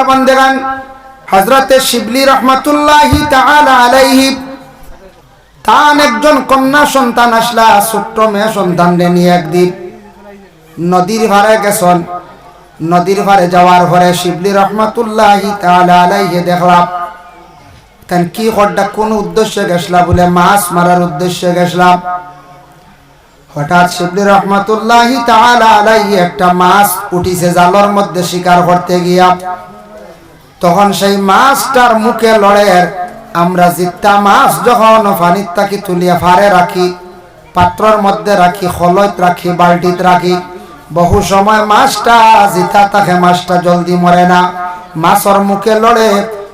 আল্লাহর বান্দেগান হজরতে শিবলি রহমতুল্লাহি আলাইহি, তান একজন কন্যা সন্তান আসলা, ছোট্ট মেয়ে সন্তান নিয়ে একদিন নদীর ভারে গেছন। নদীর ভারে যাওয়ার পরে শিবলি রহমতুল্লাহি আলাইহি দেখলাম তেন কি হড্ডা কোন উদ্দেশ্যে গেছলা বলে মাছ মারার উদ্দেশ্যে গেছলাম। হঠাৎ শিবলি রহমতুল্লাহি আলাইহি একটা মাছ উঠিছে, জালর মধ্যে শিকার করতে গিয়া তখন সেই মাছটার মুখে লড়ের আমরা জিত্তা মাছ যখন পানির তাকি তুলিয়া ফারে রাখি, পাত্রর মধ্যে রাখি খলত রাখি, বালতিত রাখি, বহু সময় মাছটা জিতা তাকে মাছটা জলদি মরে না। মাছর মুখে লড়ে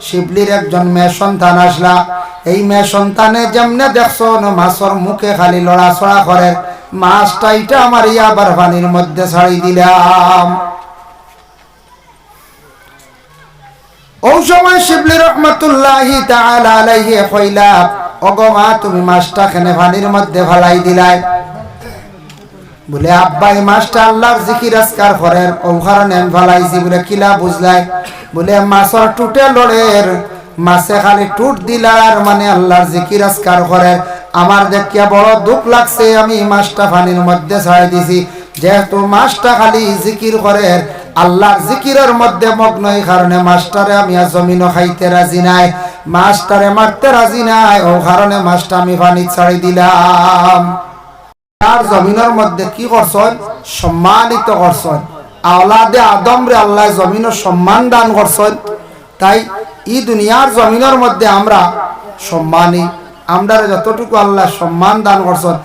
শিবলির একজন মেয়ে সন্তান আসলা। এই মেয়ে সন্তানে যেমনে দেখছ, মাছর মুখে খালি লড়াচড়া করে। মাছটা এটা আমার ইয়াবার পানির মধ্যে ছাড়ি দিলাম। সময় শিবলি রহমতুল্লাহি তাআলা আলাইহি ওগো মা, তুমি মাছটা খানে পানির মধ্যে ফালাই দিলাই। বলে আব্বা এই মাছটা আল্লাহর জিকির আজকার করেন ও কারণে আমি ফালাইছি? বলে, কিলা বুঝলাই? বলে, মাছর টুটে লড়ের, মাছে খালি টুট দিলার মানে আল্লাহর জিকির আজকার করে আমার দেখিয়া বড় দুঃখ লাগছে, আমি মাছটা পানির মধ্যে ছাড়াই দিছি। যেহেতু মাছটা খালি জিকির করে আল্লাহর জিকিরের মধ্যে মগ্ন এই কারণে মাছটারে আমি আর জমিনও খাইতে রাজি নাই। মাছটারে মারতে রাজি নাই, ও কারণে মাছটা আমি পানি ছাড়ি দিলাম। তার জমিনের মধ্যে কি করছেন? সম্মানিত করছেন। আওলাদে আদম রে আল্লাহ জমিনের সম্মান দান করছেন। তাই এই দুনিয়ার জমিনের মধ্যে আমরা সম্মানী আমরা যতটুকু আল্লাহ সম্মান দান করছেন,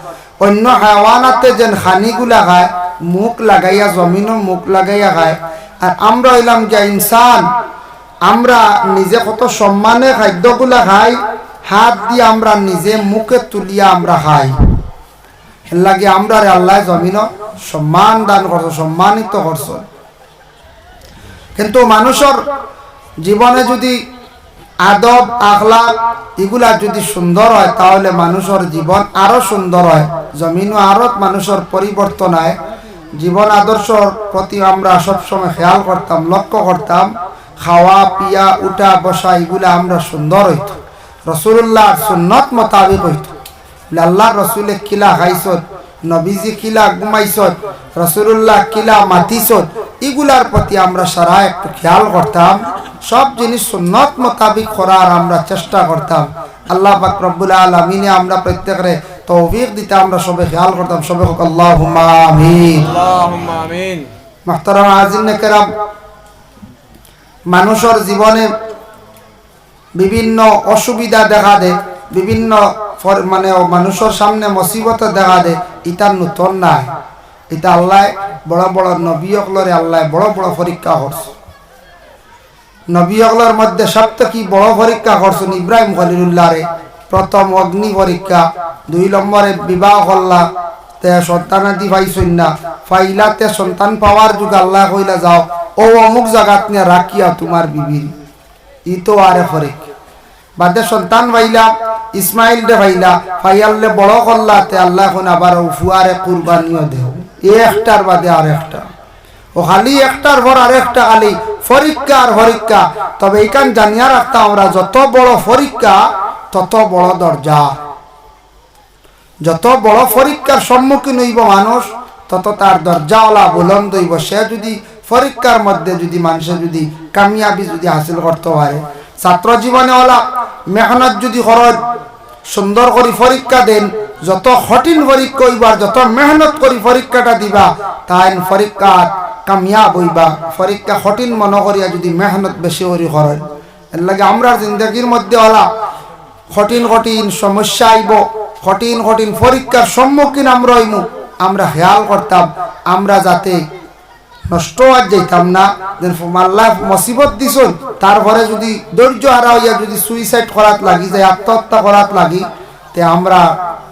অন্য হাওয়ানাতে যেন খানিগুলা খায় মুখ লাগাইয়া জমিনও মুখ লাগাইয়া খায়। আর আমরা হইলাম যে ইনসান। আমরা নিজে কত সম্মানে খাদ্যগুলা খাই, হাত দিয়ে আমরা নিজে মুখে তুলিয়া আমরা খাই। লাগে আমরা আল্লাহ জমিন সম্মান দান করছ, সম্মানিত করছ। কিন্তু মানুষের জীবনে যদি আদব আখলা এগুলা যদি সুন্দর হয়, তাহলে মানুষের জীবন আরও সুন্দর হয়। জমিনও আরও মানুষের পরিবর্তন হয়। জীবন আদর্শর প্রতি আমরা সবসময় খেয়াল করতাম, লক্ষ্য করতাম, খাওয়া, পিয়া, উঠা, বসা, এগুলা আমরা সুন্দর হইত। রসুল্লাহ সুন্নত মোতাবিক হইত। আল্লাহ রসুলে কিলা খাইছত নবীজি কিলা ঘুমাইছত রসুল্লাহ কিলা মাতিছত এগুলার প্রতি আমরা সারা একটু খেয়াল করতাম। সব জিনিস সুন্নত মোতাবিক করার আমরা চেষ্টা করতাম। আল্লাহ পাক রব্বুল আলমিনে আমরা প্রত্যেকের তৌফিক দিতে আমরা সবাই খেয়াল করতাম সবাই হোক আল্লাহ আমিন। মানুষের জীবনে বিভিন্ন অসুবিধা দেখা দে বিভিন্ন মানে মানুষের সামনে মসিবত দেখা দে ইটা নূতন নাই। ইটা আল্লাহ বড় বড় নবী অকলরে আল্লাহ বড় বড় পরীক্ষা করছে। নবী অকলের মধ্যে সব কি বড় পরীক্ষা করছেন ইব্রাহিম খলিলুল্লাহ রে। প্রথম অগ্নি পরীক্ষা। দুই নম্বরে বিবাহ করলা। তে সন্তানাদি পাইছই না। পাইলা তে সন্তান পাওয়ার যুগ আল্লাহ কইলা, যাও, ও অমুক জায়গাত নিয়ে রাখিয়া তোমার বিবির ই তো আরে পরীক্ষা বাদে সন্তান পাইলা, ইসমাইল দে পাইলা, পাইয়ালে বড় করলা, তে আল্লাহ এখন আবার ফুয়ারে কুরবানিও দেও। এ একটার বাদে আর একটা। ও খালি একটার পর আর একটা, খালি পরীক্ষা আর পরীক্ষা তবে এইখান জানিয়া রাখতাম আমরা যত বড় পরীক্ষা তত বড় দরজা। যত বড় পরীক্ষার সম্মুখীন হইব মানুষ, তত তার দরজাওয়ালা বুলন্দ হইব। সে যদি পরীক্ষার মধ্যে যদি মানুষের যদি কামিয়াবি যদি হাসিল করতে পারে। ছাত্র জীবনে ওলা মেহনত যদি করেন সুন্দর করে পরীক্ষা দেন, যত কঠিন পরীক্ষা হইবা যত মেহনত করে পরীক্ষাটা দিবা তাই পরীক্ষা কামিয়াব হইবা। পরীক্ষা কঠিন মনে করিয়া যদি মেহনত বেশি করে করেন এর লাগে আমরা জিন্দগির মধ্যে ওলা কঠিন কঠিন সমস্যা আইব, কঠিন কঠিন পরীক্ষার সম্মুখীন আমরা হইমু। আমরা হেয়াল করতাম, আমরা যাতে নষ্ট আর যাইতাম না। আল্লাহ মুসিবত দিছন তারপরে যদি ধৈর্য হারা হইয়া যদি সুইসাইড করাত লাগি যায় আত্মহত্যা করাত লাগি, তে আমরা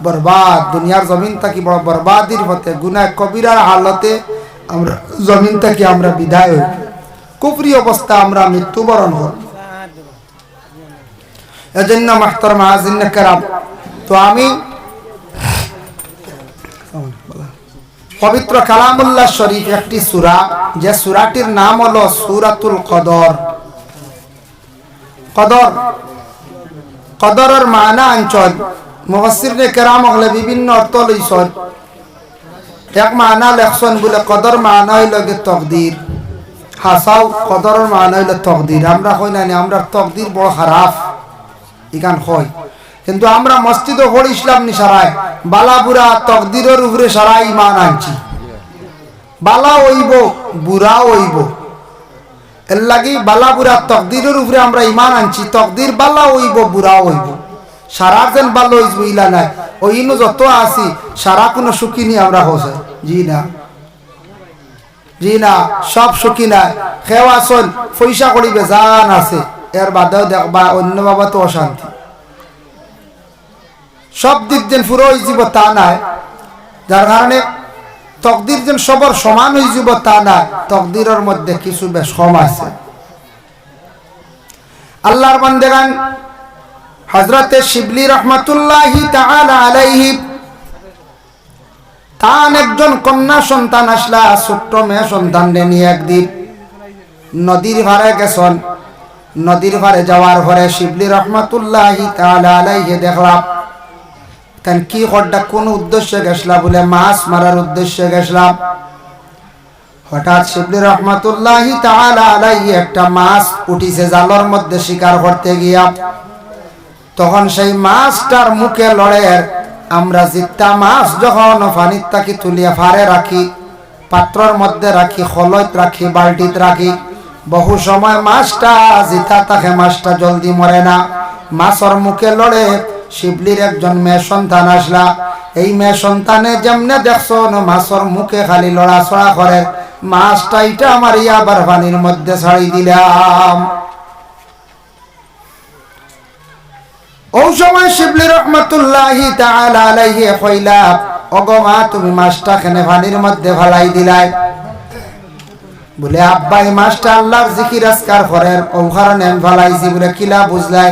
বরবাদ, দুনিয়ার জমিন থাকি বড় বরবাদির হতে গুনায় কবিরার হালতে আমরা জমিন থেকে আমরা বিদায় হই কুফরি অবস্থা আমরা মৃত্যুবরণ হই এজন্য মাহাজিন তো আমি পবিত্র কালামুল্লাহ শরীফ একটি সূরা, যে সূরাটির নাম হলো সূরাতুল কদর। কদর, কদরের মানা অঞ্চল। কেরাম হলে বিভিন্ন অর্থ লইছন। এক মানা লেখছন বলে কদর মানা হইল গে তকদির। হাসাও, কদরের মানা হইল তকদির। আমরা কই না, আমরা তকদির বড় খারাপ। ইখান কই কিন্তু আমরা মসজিদে হল ইসলাম নি সারাই বালা বুড়া তকদিরের উপরে সারাই ইমান আনছি। বালা হইব বুড়া হইব এর লাগি বালা বুড়া তকদিরের উপরে আমরা ইমান আনছি। তকদির বালা হইব বুড়া হইব সারা যেন বালো হইব ইলা নাই। ওই ইনু যত আছি সারা কোনো সুখী নি আমরা হোসে জি না। জি না, সব সুখী নাই। খেও আসল, পয়সা করি বেজান আছে। এর বাদেও দেখবা অন্য বাবা তো অশান্তি। সব দিক যেন পুরো হয়ে যাব তা নাই। যার কারণে তকদির যেন সবর সমান হয়ে যাব তা না তকদিরের মধ্যে কিছু বেশ কম আছে। আল্লাহর বান্দেগান হজরতে শিবলি রহমতুল্লাহি আলাইহি তান একজন কন্যা সন্তান আসলা, ছোট্ট মেয়ে সন্তান নিয়ে একদিন নদীর ভারে গেছন। নদীর ভারে যাওয়ার পরে শিবলি রহমতুল্লাহি আলাইহি দেখলাম। কেন কি হঠাৎ কোন উদ্দেশ্যে গেছলা বলে মাছ মারার উদ্দেশ্যে গেছলাম। হঠাৎ শিবলি রহমতুল্লাহি আলাইহি একটা মাছ উঠিছে জালর মধ্যে শিকার করতে গিয়া। তখন সেই মাছটার মুখে লড়ের আমরা জিত্তা মাছ যখন পানির তাকে তুলিয়া ফারে রাখি, পাত্রর মধ্যে রাখি খলত রাখি বালতিত রাখি বহু সময় মাছটা জিতা তাকে মাছটা জলদি মরে না। মাছর মুখে লড়ে শিবলির একজন মেয়ে সন্তান আসলা। এই মেয়ে সন্তানে যেমনে দেখছ মাছর মুখে খালি লড়াচড়া করে, মাছটা এটা আমার ইয়াবার পানির মধ্যে ছাড়ি দিলাম। ও সময় শিবলি রহমতুল্লাহি তাআলা কইলা ওগো তুমি মাছটা খানে পানির মধ্যে ফালাই দিলাই? বলে আব্বা এই মাছটা আল্লাহর জিকির আজকার করেন। ও কারণে আমি ফালাইছি বলে কিলা বুঝলাই?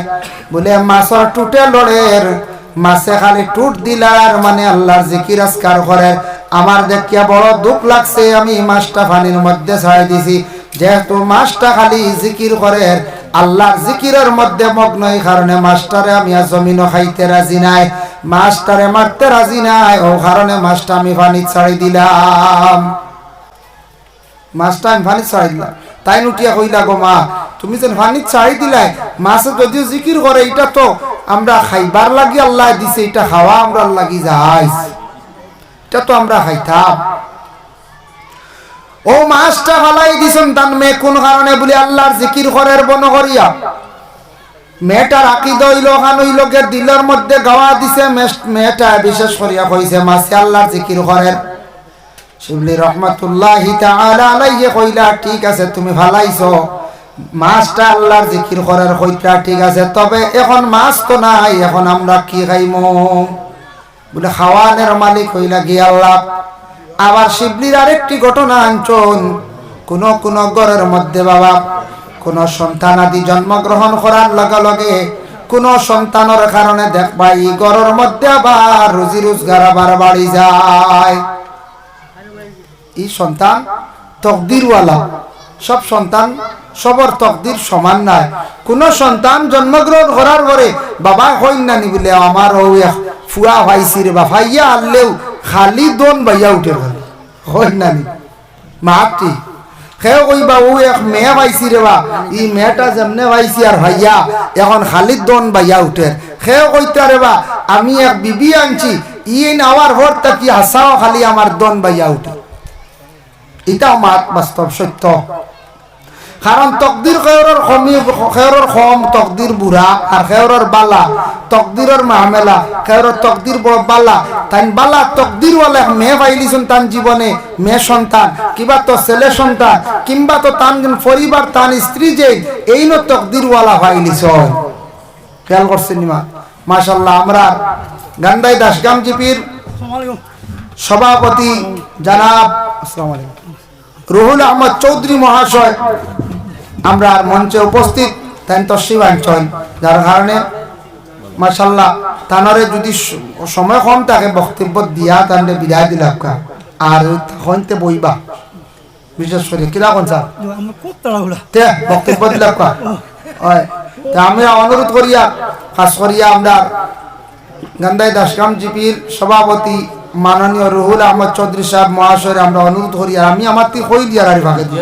বলে মাছর টুটে লড়ের, মাছে খালি টুট দিলার মানে আল্লাহর জিকির আজকার করে আমার দেখিয়া বড় দুঃখ লাগছে, আমি মাছটা পানির মধ্যে ছাড়াই দিছি। যেহেতু মাছটা খালি জিকির করে আল্লাহর জিকিরের মধ্যে মগ্ন এই কারণে মাস্টারে আমি জমিনও খাইতে রাজি নাই। মাস্টারে মারতে রাজি নাই, ও কারণে মাছটা আমি পানি ছাড়ি দিলাম। মাছটা আমি পানি ছাড়ি দিলাম তাই নুটিয়া কইলা গো মা, তুমি দিলাই, মাছে যদিও জিকির করে এটা তো আমরা খাইবার লাগি আল্লাহ দিছে এটা খাওয়া আমরা লাগি যাই এটা তো আমরা খাইতাম। ও মাছটা ফালাই দিছেন তান মেয়ে কোন কারণে বলি আল্লাহর জিকির বন করিয়া। মেয়েটার আকিদ হইল, খান হইল গে দিলের মধ্যে গাওয়া দিছে মেয়েটা বিশেষ করিয়া কইছে, মাছে আল্লাহর জিকির করের শিবলি রহমতুল্লাহ আলাইহি কইলা, ঠিক আছে, তুমি ফালাইছো মাছটা আল্লাহর জিকির করার কইটা ঠিক আছে, তবে এখন মাছ তো নাই, এখন আমরা কি খাইমো? বলে, খাওয়ানের মালিক হইলা গিয়ে আল্লাহ। আবার শিবলির আরেকটি ঘটনা আঞ্চল কোন কোন ঘরের মধ্যে বাবা, কোন সন্তান আদি জন্মগ্রহণ করার লগে লগে, কোন সন্তানের কারণে দেখবা এই ঘরের মধ্যে আবার রুজি রোজগার আবার বাড়ি যায়। এই সন্তান তকদিরওয়ালা। সব সন্তান সবর তকদির সমান নাই। কোন সন্তান জন্মগ্রহণ করার পরে, বাবা হইন নানি বলে, আমার ফুয়া ভাইছি রে বা ভাইয়া আনলেও খালি দন বাইয়া উঠে গেল। হইন নানি মাতি খেয়ে কইবা ও এক মেয়ে পাইছি রে বা, ই মেয়েটা যেমনে পাইছি আর ভাইয়া, এখন খালি দন বাইয়া উঠে খেয়ে কইতা রে বা, আমি এক বিবি আনছি ইন আওয়ার ভর তাকি হাসাও খালি আমার দন বাইয়া উঠে এটাও মাত বাস্তব সত্য। কারণ তকদির খেয়রের কমি খেয়রের কম তকদির বুড়া আর খেয়রের বালা তকদিরের মাহমেলা খেয়রের তকদির বড় বালা। তাই বালা তকদির ওয়ালা মেয়ে পাইলিছেন তান জীবনে মেয়ে সন্তান কিবা তো ছেলে সন্তান কিংবা তো তান পরিবার তান স্ত্রী যে এই ন তকদির ওয়ালা পাইলিছ খেয়াল করছেন নিমা মাশাল্লাহ আমরা গান্ডাই দাসগাম জিপির সভাপতি জানাব আসসালামু আলাইকুম। রুহুল আহমদ চৌধুরী মহাশয়। আমরা আর মঞ্চে উপস্থিত তাই তসিব আঞ্চল যার কারণে মাসাল্লাহ তানরে যদি সময় কম থাকে বক্তব্য দিয়া তাহলে বিদায় দিলাম আর হইতে বইবা। বিশেষ করে কিরা কোন স্যার? বক্তব্য দিলাম হয়। তা আমি অনুরোধ করিয়া খাস করিয়া আমরা গান্ধাই দাসগ্রাম জিপির সভাপতি মাননীয় রুহুল আহমদ চৌধুরী সাহেব মহাশয়ের আমরা অনুরোধ করি আর আমি আমার থেকে হই দিয়ার আর ভাগে দিই